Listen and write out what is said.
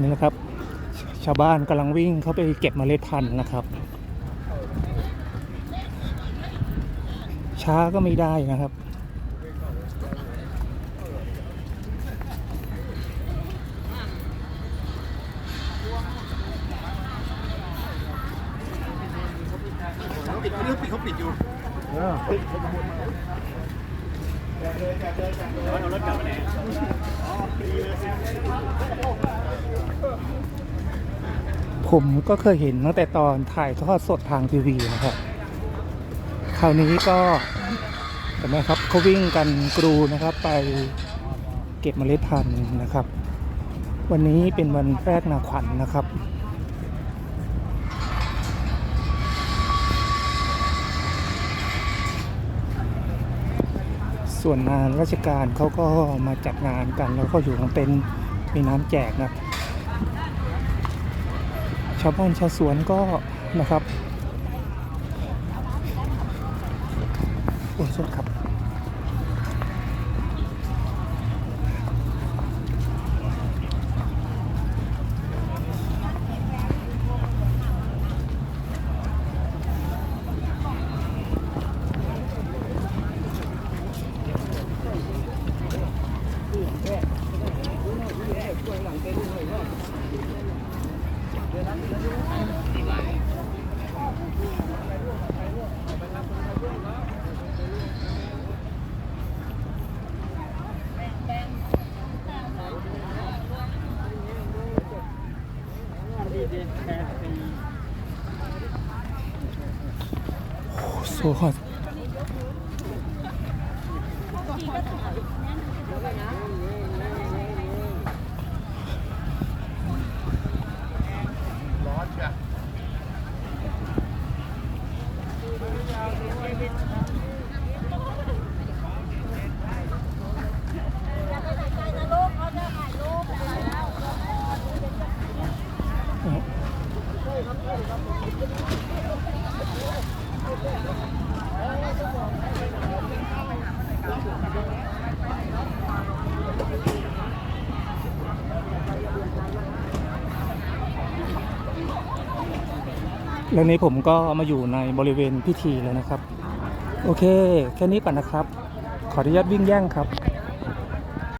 นี่นะครับ ชาวบ้านกำลังวิ่งเข้าไปเก็บเมล็ดพันธุ์นะครับ ช้าก็ไม่ได้นะครับปิดเขาปิดเขาปิดอยู่ ผมก็เคยเห็นตั้งแต่ตอนถ่ายทอดสดทางทีวีนะครับ คราวนี้ก็เห็นไหมครับเขาวิ่งกันกรูนะครับไปเก็บเมล็ดพันธุ์นะครับ วันนี้เป็นวันแรกนาขวัญนะครับส่วนงานราชการเขาก็มาจัดงานกันแล้วก็อยู่ตรงเต็นมีน้ำแจกนะชาวบ้านชาวสวนก็นะครับโอ้ยโทษครับ โซ่ฮอต ร้อนจ้ะ แล้วนี้ผมก็มาอยู่ในบริเวณพิธีแล้วนะครับ โอเค แค่นี้ก่อนนะครับ ขออนุญาตวิ่งแย่งครับ